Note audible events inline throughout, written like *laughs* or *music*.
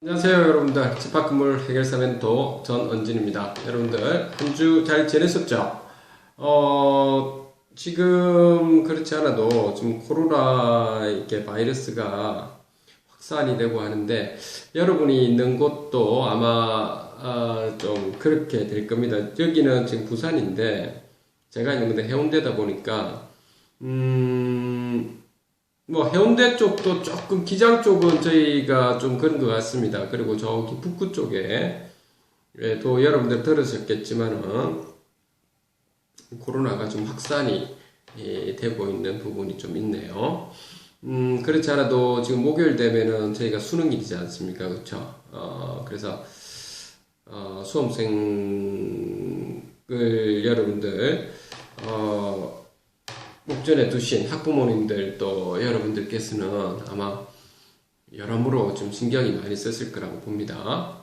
안녕하세요 여러분들. 집합건물 해결사 멘토 전언진입니다. 여러분들 한 주 잘 지냈었죠? 어 지금 그렇지 않아도 지금 코로나 이렇게 바이러스가 확산이 되고 하는데 여러분이 있는 곳도 아마 아, 좀 그렇게 될 겁니다. 여기는 지금 부산인데 제가 있는 건데 해운대다 보니까 음 뭐 해운대 쪽도 조금 기장 쪽은 저희가 좀 그런 것 같습니다. 그리고 저기 북구 쪽에 예, 또 여러분들 들으셨겠지만은 코로나가 좀 확산이 예, 되고 있는 부분이 좀 있네요. 음, 그렇지 않아도 지금 목요일 되면은 저희가 수능일이지 않습니까? 그렇죠? 어, 그래서 어, 수험생을 여러분들 어, 목전에 두신 학부모님들 또 여러분들께서는 아마 여러모로 좀 신경이 많이 썼을 거라고 봅니다.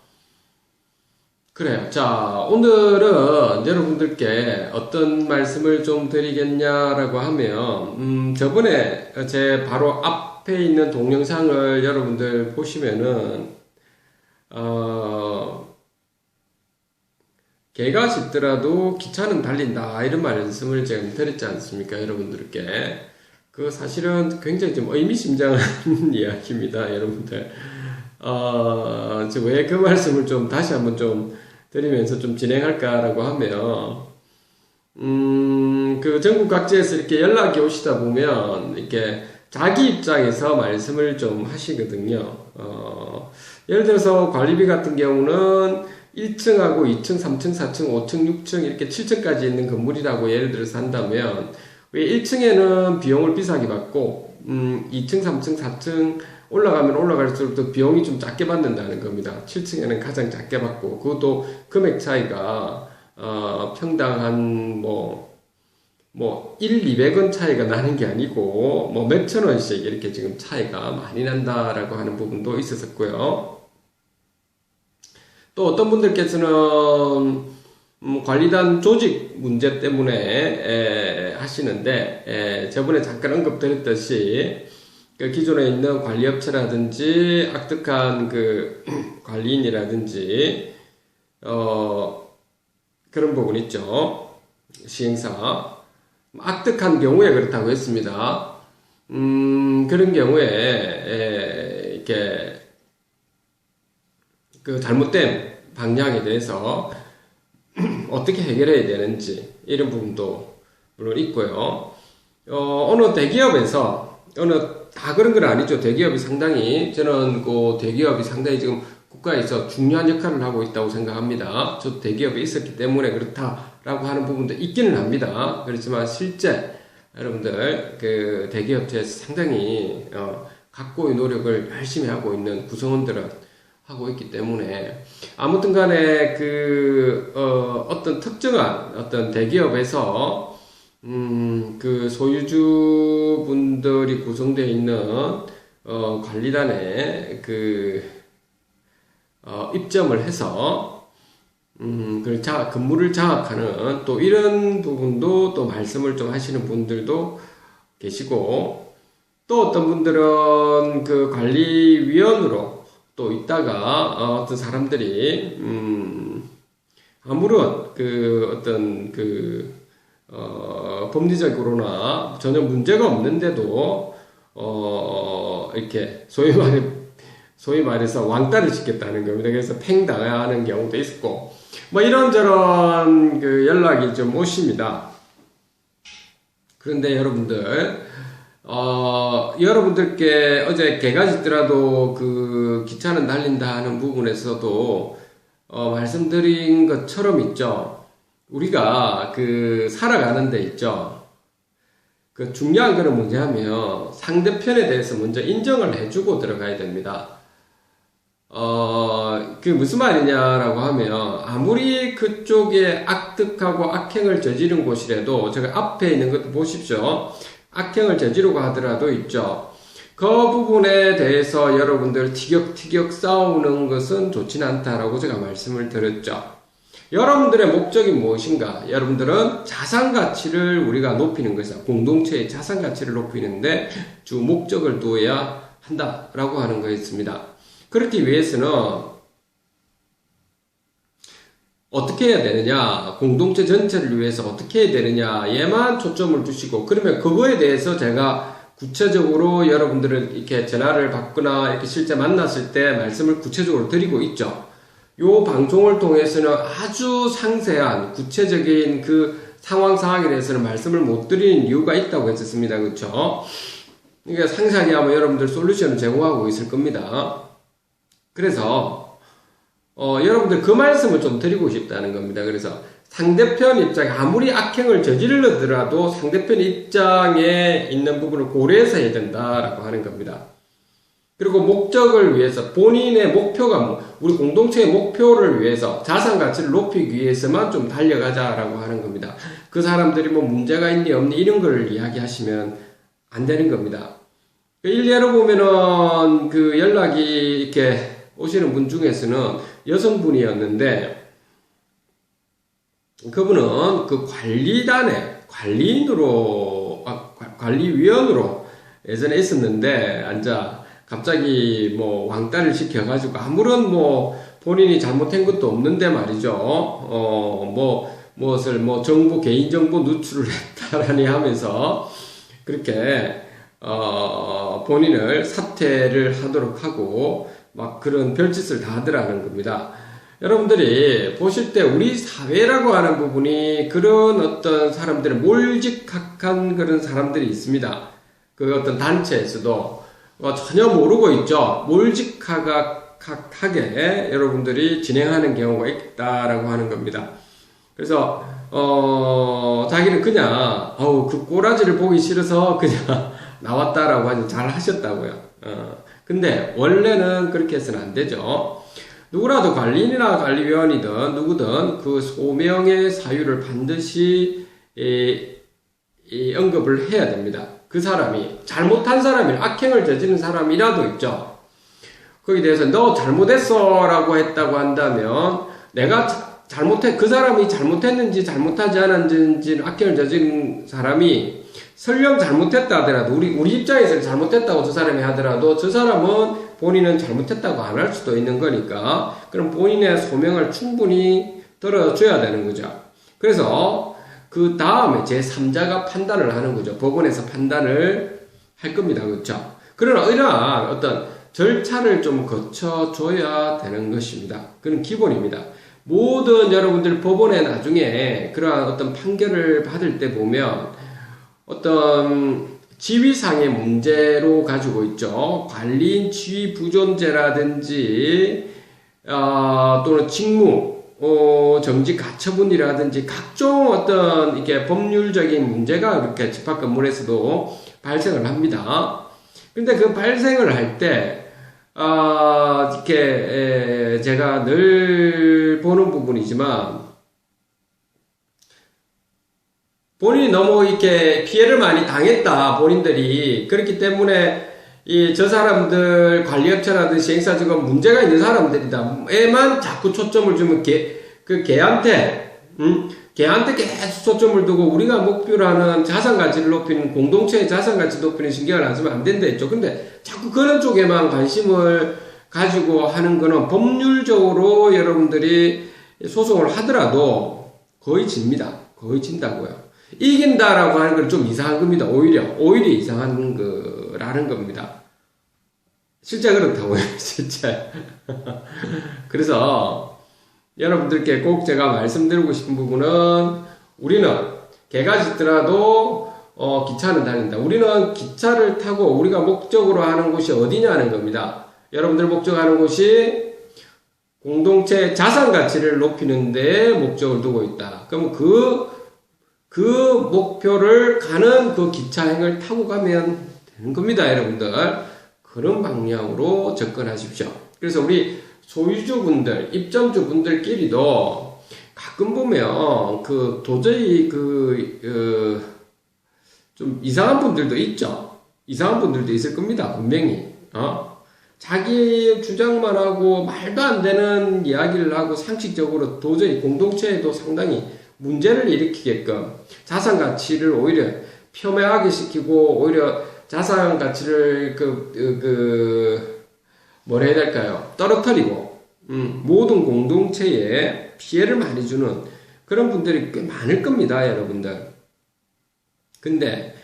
그래요. 자, 오늘은 여러분들께 어떤 말씀을 좀 드리겠냐라고 하면, 음, 저번에 제 바로 앞에 있는 동영상을 여러분들 보시면은, 어, 개가 짖더라도 기차는 달린다. 이런 말씀을 제가 드렸지 않습니까 여러분들께? 그 사실은 굉장히 좀 의미심장한 *laughs* 이야기입니다 여러분들. 어, 왜 그 말씀을 좀 다시 한번 좀 드리면서 좀 진행할까라고 하면 음, 그 전국 각지에서 이렇게 연락이 오시다 보면 이렇게 자기 입장에서 말씀을 좀 하시거든요. 어, 예를 들어서 관리비 같은 경우는 1층하고 2층, 3층, 4층, 5층, 6층 이렇게 7층까지 있는 건물이라고 예를 들어서 한다면 왜 1층에는 비용을 비싸게 받고 음, 2층, 3층, 4층 올라가면 올라갈수록 더 비용이 좀 작게 받는다는 겁니다. 7층에는 가장 작게 받고 그것도 금액 차이가 어, 평당 한뭐 뭐 1, 200원 차이가 나는 게 아니고 뭐 몇천 원씩 이렇게 지금 차이가 많이 난다라고 하는 부분도 있었었고요. 또 어떤 분들께서는 음, 관리단 조직 문제 때문에 에, 하시는데 에, 저번에 잠깐 언급드렸듯이 그 기존에 있는 관리업체라든지 악덕한 그 *clears throat* 관리인이라든지 어 그런 부분 있죠 시행사 악덕한 경우에 그렇다고 했습니다. 음 그런 경우에 에, 이렇게 그 잘못된 방향에 대해서 *clears throat* 어떻게 해결해야 되는지 이런 부분도 물론 있고요. 어, 어느 대기업에서 어느 다 그런 건 아니죠. 대기업이 상당히 저는 그 대기업이 상당히 지금 국가에서 중요한 역할을 하고 있다고 생각합니다. 저도 대기업에 있었기 때문에 그렇다라고 하는 부분도 있기는 합니다. 그렇지만 실제 여러분들 그 대기업체에서 상당히 어, 각고의 노력을 열심히 하고 있는 구성원들은 하고 있기 때문에 아무튼 간에 그 어, 어떤 특정한 어떤 대기업에서 음, 그 소유주분들이 구성되어 있는 어, 관리단에 그 어, 입점을 해서 음, 그 자, 근무를 장악하는 또 이런 부분도 또 말씀을 좀 하시는 분들도 계시고 또 어떤 분들은 그 관리위원으로 또 있다가 어, 어떤 사람들이 음, 아무런 그 어떤 그 어, 법리적으로나 전혀 문제가 없는데도 어, 이렇게 소위 *laughs* 말해 소위 말해서 왕따를 시켰다는 겁니다. 그래서 팽당하는 경우도 있었고 뭐 이런저런 그 연락이 좀 오십니다. 그런데 여러분들 어, 여러분들께 어제 개가 짖더라도 그 기차는 달린다 하는 부분에서도 어, 말씀드린 것처럼 있죠. 우리가 그 살아가는 데 있죠. 그 중요한 거는 뭐냐면 상대편에 대해서 먼저 인정을 해주고 들어가야 됩니다. 어, 그 무슨 말이냐라고 하면 아무리 그쪽에 악득하고 악행을 저지른 곳이라도 제가 앞에 있는 것도 보십시오. 악행을 저지르고 하더라도 있죠. 그 부분에 대해서 여러분들 티격티격 싸우는 것은 좋진 않다라고 제가 말씀을 드렸죠. 여러분들의 목적이 무엇인가? 여러분들은 자산 가치를 우리가 높이는 것이다. 공동체의 자산 가치를 높이는데 주 목적을 두어야 한다라고 하는 거였습니다. 그렇기 위해서는 어떻게 해야 되느냐, 공동체 전체를 위해서 어떻게 해야 되느냐에만 초점을 두시고, 그러면 그거에 대해서 제가 구체적으로 여러분들을 이렇게 전화를 받거나 이렇게 실제 만났을 때 말씀을 구체적으로 드리고 있죠. 요 방송을 통해서는 아주 상세한 구체적인 그 상황 상황에 대해서는 말씀을 못 드리는 이유가 있다고 했었습니다. 그렇죠? 그러니까 상세하게 하면 여러분들 솔루션을 제공하고 있을 겁니다. 그래서 어, 여러분들 그 말씀을 좀 드리고 싶다는 겁니다. 그래서 상대편 입장에 아무리 악행을 저질러더라도 상대편 입장에 있는 부분을 고려해서 해야 된다라고 하는 겁니다. 그리고 목적을 위해서 본인의 목표가 뭐, 우리 공동체의 목표를 위해서 자산 가치를 높이기 위해서만 좀 달려가자라고 하는 겁니다. 그 사람들이 뭐 문제가 있니 없니 이런 걸 이야기하시면 안 되는 겁니다. 그 일례로 보면은 그 연락이 이렇게 오시는 분 중에서는 여성분이었는데 그분은 그 관리단에 관리인으로 아, 관리위원으로 예전에 있었는데 앉아 갑자기 뭐 왕따를 시켜가지고 아무런 뭐 본인이 잘못한 것도 없는데 말이죠. 어 뭐 무엇을 뭐 정보 개인정보 누출을 *laughs* 했다라니 하면서 그렇게 어 본인을 사퇴를 하도록 하고 막 그런 별짓을 다 하더라는 겁니다. 여러분들이 보실 때 우리 사회라고 하는 부분이 그런 어떤 사람들의 몰직학한 그런 사람들이 있습니다. 그 어떤 단체에서도 어, 전혀 모르고 있죠. 몰직하게 여러분들이 진행하는 경우가 있다라고 하는 겁니다. 그래서 어, 자기는 그냥 어우 그 꼬라지를 보기 싫어서 그냥 *laughs* 나왔다라고 하죠. 잘 하셨다고요. 어, 근데 원래는 그렇게 해서는 안 되죠. 누구라도 관리인이나 관리위원이든 누구든 그 소명의 사유를 반드시 이, 이 언급을 해야 됩니다. 그 사람이 잘못한 사람이 악행을 저지른 사람이라도 있죠. 거기에 대해서 너 잘못했어라고 했다고 한다면 내가 잘못해 그 사람이 잘못했는지 잘못하지 않았는지 악행을 저지른 사람이 설령 잘못했다 하더라도 우리 우리 입장에서 잘못했다고 저 사람이 하더라도 저 사람은 본인은 잘못했다고 안 할 수도 있는 거니까 그럼 본인의 소명을 충분히 들어줘야 되는 거죠. 그래서 그 다음에 제 3자가 판단을 하는 거죠. 법원에서 판단을 할 겁니다. 그렇죠? 그러나 이러한 어떤 절차를 좀 거쳐줘야 되는 것입니다. 그건 기본입니다. 모든 여러분들 법원에 나중에 그러한 어떤 판결을 받을 때 보면 어떤 지위상의 문제로 가지고 있죠. 관리인 지위 부존재라든지 어, 또는 직무 어, 정직 가처분이라든지 각종 어떤 이게 법률적인 문제가 이렇게 집합 건물에서도 발생을 합니다. 근데 그 발생을 할 때, 어, 이렇게, 에, 제가 늘 보는 부분이지만, 본인이 너무 이렇게 피해를 많이 당했다, 본인들이. 그렇기 때문에 이 저 사람들 관리업체라든지 시행사직은 문제가 있는 사람들이다. 에만 자꾸 초점을 주면 개, 그 개한테, 음, 개한테 계속 초점을 두고 우리가 목표로 하는 자산 가치를 높이는 공동체의 자산 가치 높이는 신경을 안 쓰면 안 된다 했죠. 근데 자꾸 그런 쪽에만 관심을 가지고 하는 거는 법률적으로 여러분들이 소송을 하더라도 거의 집니다. 거의 진다고요. 이긴다라고 하는 건 좀 이상한 겁니다. 오히려, 오히려 이상한 거라는 겁니다. 실제 그렇다고요, *laughs* 실제. *laughs* 그래서 여러분들께 꼭 제가 말씀드리고 싶은 부분은 우리는 개가 짖더라도 어, 기차는 다닌다. 우리는 기차를 타고 우리가 목적으로 하는 곳이 어디냐는 겁니다. 여러분들 목적하는 곳이 공동체 자산 가치를 높이는 데 목적을 두고 있다. 그럼 그 그 목표를 가는 그 기차행을 타고 가면 되는 겁니다, 여러분들. 그런 방향으로 접근하십시오. 그래서 우리 소유주분들, 입점주분들끼리도 가끔 보면 그 도저히 그, 그, 좀 이상한 분들도 있죠. 이상한 분들도 있을 겁니다, 분명히. 어? 자기 주장만 하고 말도 안 되는 이야기를 하고 상식적으로 도저히 공동체에도 상당히 문제를 일으키게끔 자산 가치를 오히려 폄훼하게 시키고 오히려 자산 가치를 그, 그, 그뭘 해야 될까요? 떨어뜨리고 음, 모든 공동체에 피해를 많이 주는 그런 분들이 꽤 많을 겁니다, 여러분들. 근데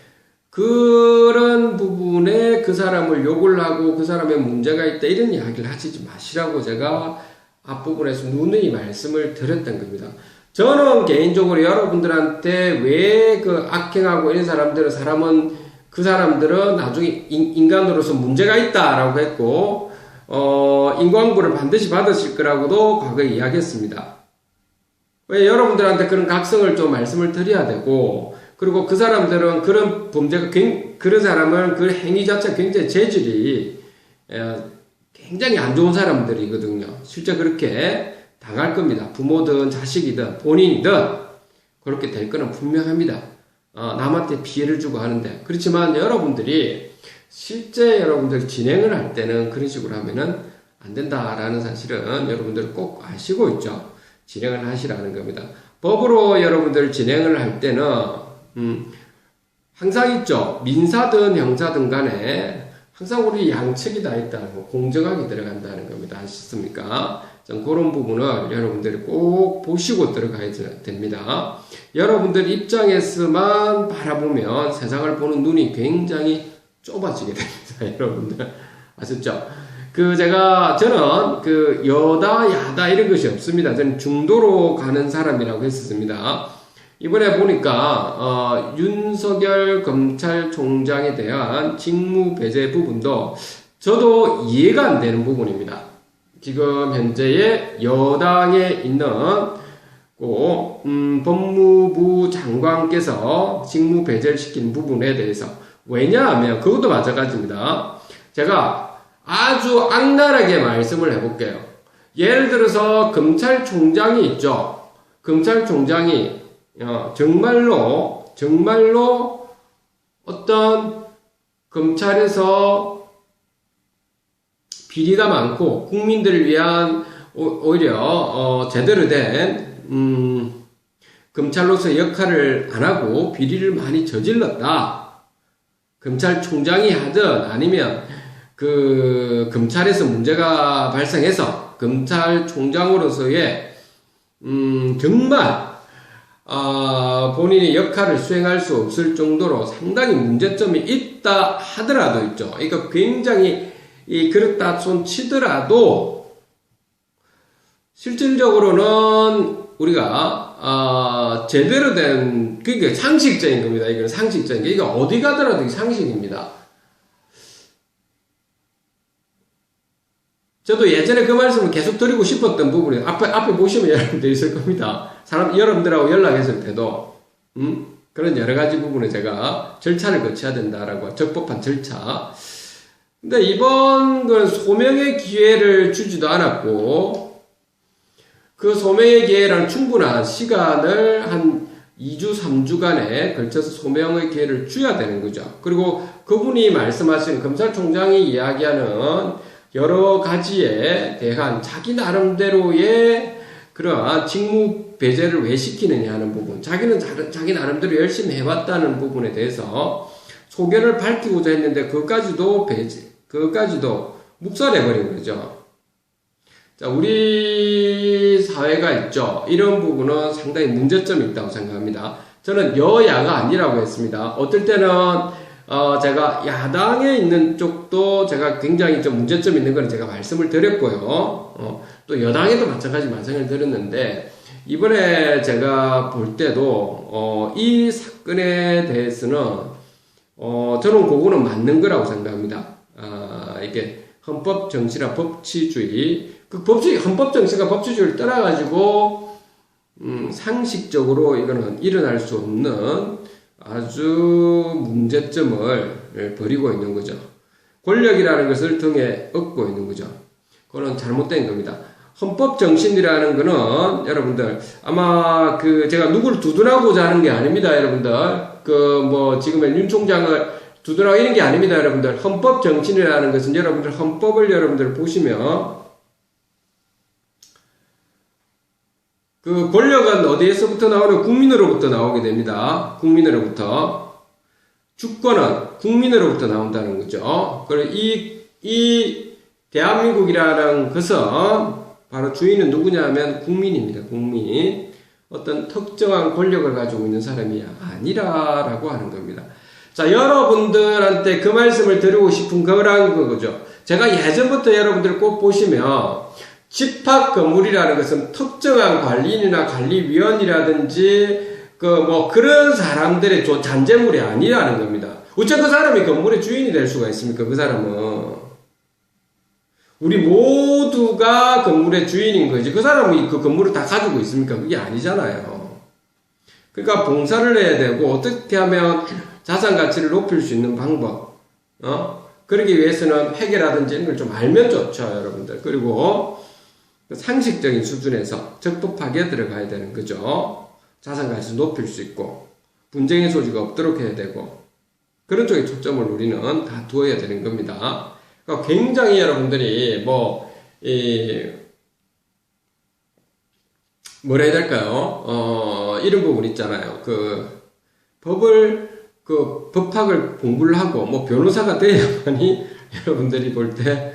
그런 부분에 그 사람을 욕을 하고 그 사람의 문제가 있다 이런 이야기를 하시지 마시라고 제가 앞부분에서 누누이 말씀을 드렸던 겁니다. 저는 개인적으로 여러분들한테 왜 그 악행하고 이런 사람들은 사람은 그 사람들은 나중에 인, 간으로서 문제가 있다라고 했고 어, 인광구를 반드시 받으실 거라고도 과거에 이야기했습니다. 왜 여러분들한테 그런 각성을 좀 말씀을 드려야 되고 그리고 그 사람들은 그런 범죄가 그런 사람은 그 행위 자체가 굉장히 재질이 굉장히 안 좋은 사람들이거든요. 실제 그렇게 당할 겁니다. 부모든 자식이든 본인이든 그렇게 될 거는 분명합니다. 어, 남한테 피해를 주고 하는데 그렇지만 여러분들이 실제 여러분들 진행을 할 때는 그런 식으로 하면은 안 된다라는 사실은 여러분들 꼭 아시고 있죠. 진행을 하시라는 겁니다. 법으로 여러분들 진행을 할 때는 음, 항상 있죠. 민사든 형사든 간에 항상 우리 양측이 다 있다는 거, 공정하게 들어간다는 겁니다. 아시습니까? 좀 그런 부분을 여러분들이 꼭 보시고 들어가야 됩니다. 여러분들 입장에서만 바라보면 세상을 보는 눈이 굉장히 좁아지게 됩니다. *laughs* 여러분들. 아셨죠? 그 제가 저는 그 여다 야다 이런 것이 없습니다. 저는 중도로 가는 사람이라고 했었습니다. 이번에 보니까 어, 윤석열 검찰총장에 대한 직무 배제 부분도 저도 이해가 안 되는 부분입니다. 지금 현재의 여당에 있는 고, 음, 법무부 장관께서 직무 배제를 시킨 부분에 대해서 왜냐하면 그것도 마찬가지입니다. 제가 아주 악랄하게 말씀을 해볼게요. 예를 들어서 검찰총장이 있죠. 검찰총장이 어, 정말로, 정말로 어떤 검찰에서 비리가 많고 국민들을 위한 오히려 어, 제대로 된 음, 검찰로서 역할을 안 하고 비리를 많이 저질렀다. 검찰총장이 하든 아니면 그 검찰에서 문제가 발생해서 검찰총장으로서의 음, 정말 어, 본인이 역할을 수행할 수 없을 정도로 상당히 문제점이 있다 하더라도 있죠. 그러니까 굉장히 이 그렇다 손 치더라도 실질적으로는 우리가 어, 제대로 된 그게 상식적인 겁니다. 이건 상식적인 게 이게 어디 가더라도 상식입니다. 저도 예전에 그 말씀을 계속 드리고 싶었던 부분이 앞에 앞에 보시면 여러분들 있을 겁니다. 사람 여러분들하고 연락했을 때도 음? 그런 여러 가지 부분에 제가 절차를 거쳐야 된다라고 적법한 절차. 근데 이번 건 소명의 기회를 주지도 않았고 그 소명의 기회랑 충분한 시간을 한 2주, 3주간에 걸쳐서 소명의 기회를 줘야 되는 거죠. 그리고 그분이 말씀하신 검찰총장이 이야기하는 여러 가지에 대한 자기 나름대로의 그러한 직무 배제를 왜 시키느냐 하는 부분, 자기는 자기 나름대로 열심히 해왔다는 부분에 대해서 소견을 밝히고자 했는데 그것까지도 배제, 그것까지도 묵살해버린 거죠. 자, 우리 사회가 있죠. 이런 부분은 상당히 문제점이 있다고 생각합니다. 저는 여야가 아니라고 했습니다. 어떨 때는 어, 제가 야당에 있는 쪽도 제가 굉장히 좀 문제점 있는 건 제가 말씀을 드렸고요. 어, 또 여당에도 마찬가지 말씀을 드렸는데, 이번에 제가 볼 때도, 어, 이 사건에 대해서는, 어, 저는 그거는 맞는 거라고 생각합니다. 아, 이게 헌법 정치나 법치주의, 그 법치, 헌법 정치가 법치주의를 떠나가지고, 음, 상식적으로 이거는 일어날 수 없는 아주 문제점을 버리고 있는 거죠. 권력이라는 것을 등에 업고 있는 거죠. 그거는 잘못된 겁니다. 헌법 정신이라는 거는 여러분들 아마 그 제가 누구를 두둔하고자 하는 게 아닙니다, 여러분들. 그 뭐 지금의 윤 총장을 두둔하고 이런 게 아닙니다, 여러분들. 헌법 정신이라는 것은 여러분들 헌법을 여러분들 보시면 그 권력은 어디에서부터 나오는 국민으로부터 나오게 됩니다. 국민으로부터. 주권은 국민으로부터 나온다는 거죠. 그리고 이, 이 대한민국이라는 것은 바로 주인은 누구냐면 국민입니다. 국민. 어떤 특정한 권력을 가지고 있는 사람이 아니라라고 하는 겁니다. 자, 여러분들한테 그 말씀을 드리고 싶은 거란 거죠. 제가 예전부터 여러분들 꼭 보시면 집합 건물이라는 것은 특정한 관리인이나 관리위원이라든지 그 뭐 그런 사람들의 조- 잔재물이 아니라는 겁니다. 어째 그 사람이 건물의 주인이 될 수가 있습니까? 그 사람은 우리 모두가 건물의 주인인 거지. 그 사람이 그 건물을 다 가지고 있습니까? 그게 아니잖아요. 그러니까 봉사를 해야 되고 어떻게 하면 자산 가치를 높일 수 있는 방법, 어? 그러기 위해서는 회계라든지 이런 걸 좀 알면 좋죠, 여러분들. 그리고 상식적인 수준에서 적법하게 들어가야 되는 거죠. 자산 가치를 높일 수 있고 분쟁의 소지가 없도록 해야 되고 그런 쪽에 초점을 우리는 다 두어야 되는 겁니다. 그러니까 굉장히 여러분들이 뭐, 이, 뭐라 해야 될까요? 어, 이런 부분 있잖아요. 그, 법을, 그, 법학을 공부를 하고, 뭐, 변호사가 돼야만이 *laughs* 여러분들이 볼 때,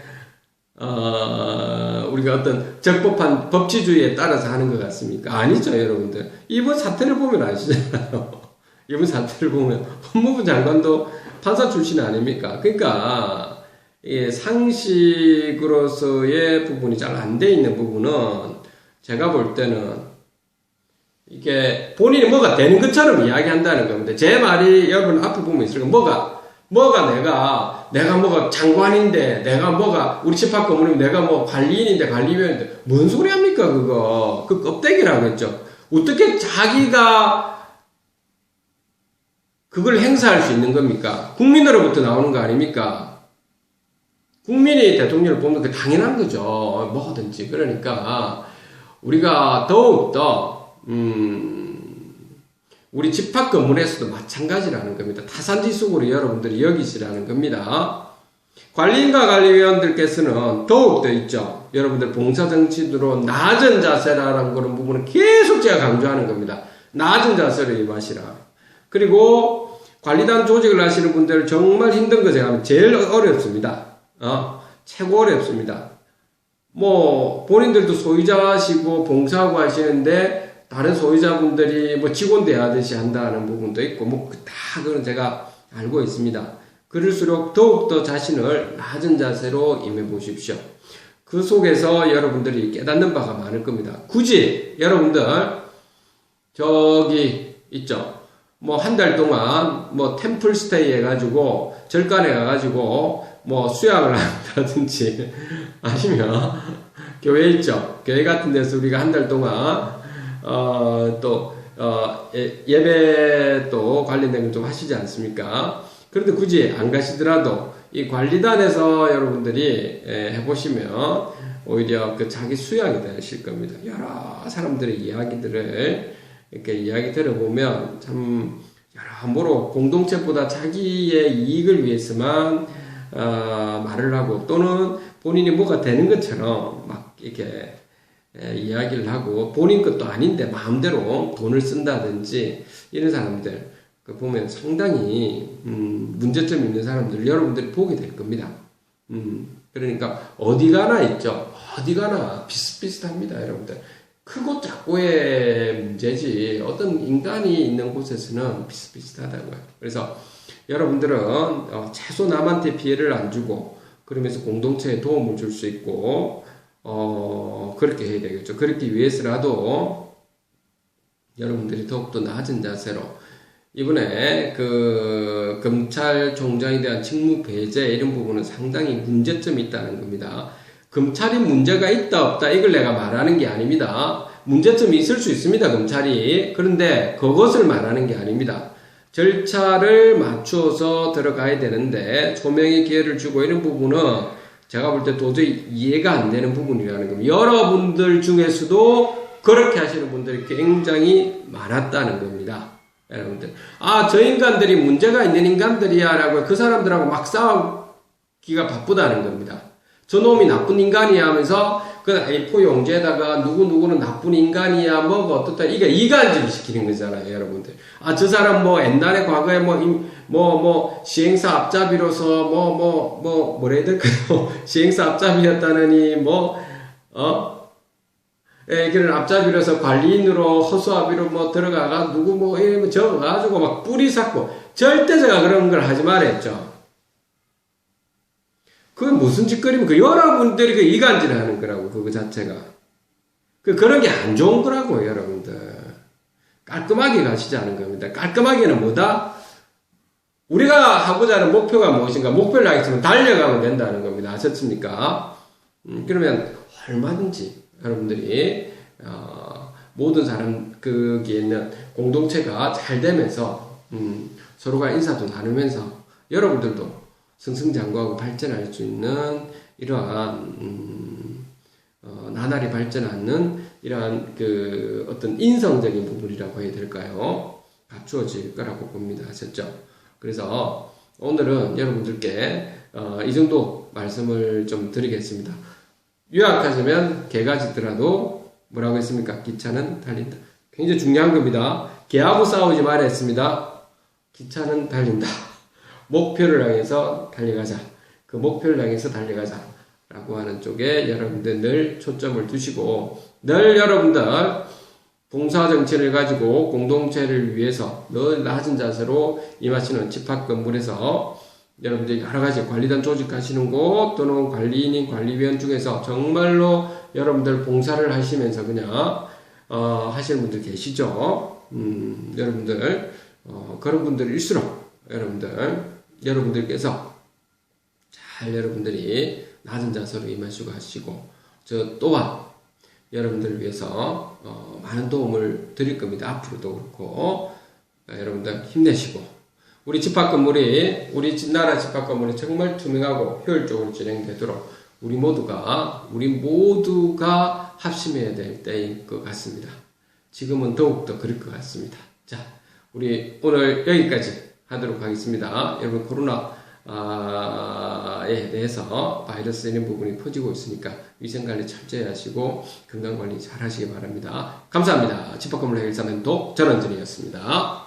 어, 우리가 어떤 적법한 법치주의에 따라서 하는 것 같습니까? 아니죠, 여러분들. 이번 사태를 보면 아시잖아요. *laughs* 이번 사태를 보면 법무부 장관도 판사 출신 아닙니까? 그러니까, 이 상식으로서의 부분이 잘 안 돼 있는 부분은 제가 볼 때는 이게 본인이 뭐가 되는 것처럼 이야기한다는 겁니다. 제 말이 여러분 앞에 보면 있으니까 뭐가 뭐가 내가 내가 뭐가 장관인데 내가 뭐가 우리 집합 건물이면 내가 뭐 관리인인데 관리위원인데 뭔 소리 합니까 그거 그 껍데기라고 했죠. 어떻게 자기가 그걸 행사할 수 있는 겁니까? 국민으로부터 나오는 거 아닙니까? 국민이 대통령을 뽑는 게 당연한 거죠. 뭐든지. 그러니까 우리가 더욱더 음, 우리 집합 건물에서도 마찬가지라는 겁니다. 타산지속으로 여러분들이 여기시라는 겁니다. 관리인과 관리위원들께서는 더욱더 있죠. 여러분들 봉사정치로 낮은 자세라는 그런 부분은 계속 제가 강조하는 겁니다. 낮은 자세로 임하시라. 그리고 관리단 조직을 하시는 분들 정말 힘든 거 제가 하면 제일 어렵습니다. 어, 최고 어렵습니다. 뭐, 본인들도 소유자시고 봉사하고 하시는데, 다른 소유자분들이 뭐 직원 대하듯이 한다는 부분도 있고, 뭐, 다 그건 제가 알고 있습니다. 그럴수록 더욱더 자신을 낮은 자세로 임해 보십시오. 그 속에서 여러분들이 깨닫는 바가 많을 겁니다. 굳이 여러분들, 저기 있죠. 뭐 한 달 동안 뭐 템플 스테이 해가지고 절간에 가가지고 뭐 수양을 *laughs* 한다든지 아니면 *laughs* 교회 있죠. 교회 같은 데서 우리가 한 달 동안 어 또 어, 예배 또 관련된 거좀 하시지 않습니까? 그런데 굳이 안 가시더라도 이 관리단에서 여러분들이 해보시면 오히려 그 자기 수양이 되실 겁니다. 여러 사람들의 이야기들을 이렇게 이야기 들어보면 참 여러모로 공동체보다 자기의 이익을 위해서만 어, 말을 하고 또는 본인이 뭐가 되는 것처럼 막 이렇게 에, 이야기를 하고 본인 것도 아닌데 마음대로 돈을 쓴다든지 이런 사람들 그 보면 상당히 음, 문제점 있는 사람들 여러분들이 보게 될 겁니다. 음, 그러니까 어디 가나 있죠. 어디 가나 비슷비슷합니다, 여러분들. 크고 작고의 문제지 어떤 인간이 있는 곳에서는 비슷비슷하다고요. 그래서 여러분들은 어, 최소 남한테 피해를 안 주고 그러면서 공동체에 도움을 줄 수 있고 어, 그렇게 해야 되겠죠. 그렇기 위해서라도 여러분들이 더욱더 낮은 자세로 이번에 그 검찰총장에 대한 직무 배제 이런 부분은 상당히 문제점이 있다는 겁니다. 검찰이 문제가 있다 없다 이걸 내가 말하는 게 아닙니다. 문제점이 있을 수 있습니다. 검찰이 그런데 그것을 말하는 게 아닙니다. 절차를 맞추어서 들어가야 되는데 조명의 기회를 주고 이런 부분은 제가 볼 때 도저히 이해가 안 되는 부분이라는 겁니다. 여러분들 중에서도 그렇게 하시는 분들이 굉장히 많았다는 겁니다. 여러분들. 아, 저 인간들이 문제가 있는 인간들이야 라고 그 사람들하고 막 싸우기가 바쁘다는 겁니다. 저 놈이 나쁜 인간이야 하면서 그 A4 용지에다가 누구누구는 나쁜 인간이야, 뭐가 어떻다. 이게 이간질을 시키는 거잖아요, 여러분들. 아, 저 사람 뭐 옛날에 과거에 뭐, 임- 뭐, 뭐, 시행사 앞잡이로서 뭐, 뭐, 뭐, 뭐라 해야 될까요? *laughs* 시행사 앞잡이였다느니, 뭐, 어? 예, 그런 앞잡이로서 관리인으로 허수아비로 뭐 들어가가 누구 뭐 이러면 적어가지고 막 뿌리 삭고 절대 제가 그런 걸 하지 말랬죠. 그게 무슨 짓거리면 그 여러분들이 그 이간질 하는 거라고 그거 자체가 그 그런 게 안 좋은 거라고 여러분들 깔끔하게 가시지 않은 겁니다. 깔끔하게는 뭐다? 우리가 하고자 하는 목표가 무엇인가 목표를 하겠으면 달려가면 된다는 겁니다. 아셨습니까? 음, 그러면 얼마든지 여러분들이 어, 모든 사람 거기에 있는 공동체가 잘 되면서 음, 서로가 인사도 나누면서 여러분들도 승승장구하고 발전할 수 있는 이러한 음, 어, 나날이 발전하는 이러한 그 어떤 인성적인 부분이라고 해야 될까요? 갖추어질 거라고 봅니다. 아셨죠? 그래서 오늘은 여러분들께 어, 이 정도 말씀을 좀 드리겠습니다. 요약하자면 개가 짖더라도 뭐라고 했습니까? 기차는 달린다. 굉장히 중요한 겁니다. 개하고 싸우지 말아 했습니다. 기차는 달린다. 목표를 향해서 달려가자. 그 목표를 향해서 달려가자. 라고 하는 쪽에 여러분들 늘 초점을 두시고 늘 여러분들 봉사 정체를 가지고 공동체를 위해서 늘 낮은 자세로 임하시는 집합 건물에서 여러분들이 여러 가지 관리단 조직하시는 곳 또는 관리인인 관리위원 중에서 정말로 여러분들 봉사를 하시면서 그냥 어, 하시는 분들 계시죠. 음, 여러분들 어, 그런 분들일수록 여러분들 여러분들께서 잘 여러분들이 낮은 자세로 임하시고 하시고 저 또한 여러분들을 위해서 어, 많은 도움을 드릴 겁니다. 앞으로도 그렇고 어, 여러분들 힘내시고 우리 집합 건물이 우리 집- 나라 집합 건물이 정말 투명하고 효율적으로 진행되도록 우리 모두가 우리 모두가 합심해야 될 때인 것 같습니다. 지금은 더욱더 그럴 것 같습니다. 자, 우리 오늘 여기까지 하도록 하겠습니다. 여러분 코로나 에 대해서 바이러스 있는 부분이 퍼지고 있으니까 위생관리 철저히 하시고 건강관리 잘 하시기 바랍니다. 감사합니다. 집합건물 해결사 멘토 전원준이었습니다.